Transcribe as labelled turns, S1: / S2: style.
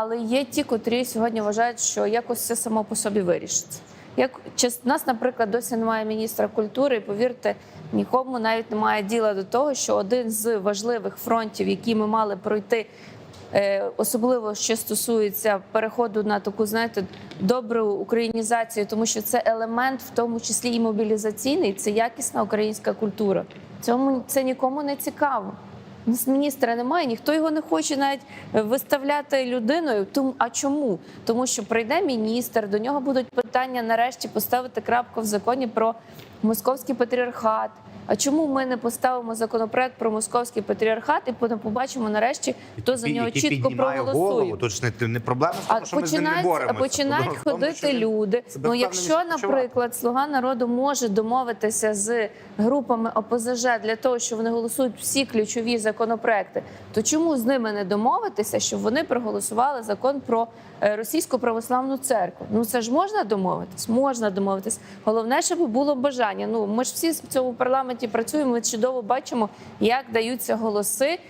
S1: Але є ті, котрі сьогодні вважають, що якось все само по собі вирішиться. Як чес- нас, наприклад, досі немає міністра культури, і повірте, нікому навіть немає діла до того, що один з важливих фронтів, які ми мали пройти, е, особливо що стосується переходу на таку, знаєте, добру українізацію, тому що це елемент, в тому числі і мобілізаційний, це якісна українська культура. Цьому це нікому не цікаво. Міністра немає, ніхто його не хоче навіть виставляти людиною. Тому а чому? Тому що прийде міністр, до нього будуть питання нарешті поставити крапку в законі про московський патріархат. А чому ми не поставимо законопроект про московський патріархат і потім побачимо нарешті, хто за нього
S2: який
S1: чітко
S2: піднімає
S1: проголосує?
S2: голову. Тут ж не, не проблема
S1: А
S2: тому, що ми з ним не боремося.
S1: починають
S2: Проблема в тому,
S1: ходити
S2: що він
S1: люди.
S2: себе
S1: Ну,
S2: впевненіше
S1: якщо,
S2: почуває.
S1: наприклад, слуга народу може домовитися з групами ОПЗЖ для того, що вони голосують всі ключові законопроекти, то чому з ними не домовитися, щоб вони проголосували закон про е, російську православну церкву? Ну це ж можна домовитись? Можна домовитись. Головне, щоб було бажання. Ну ми ж всі в цьому парламенті працюємо. Ми чудово бачимо, як даються голоси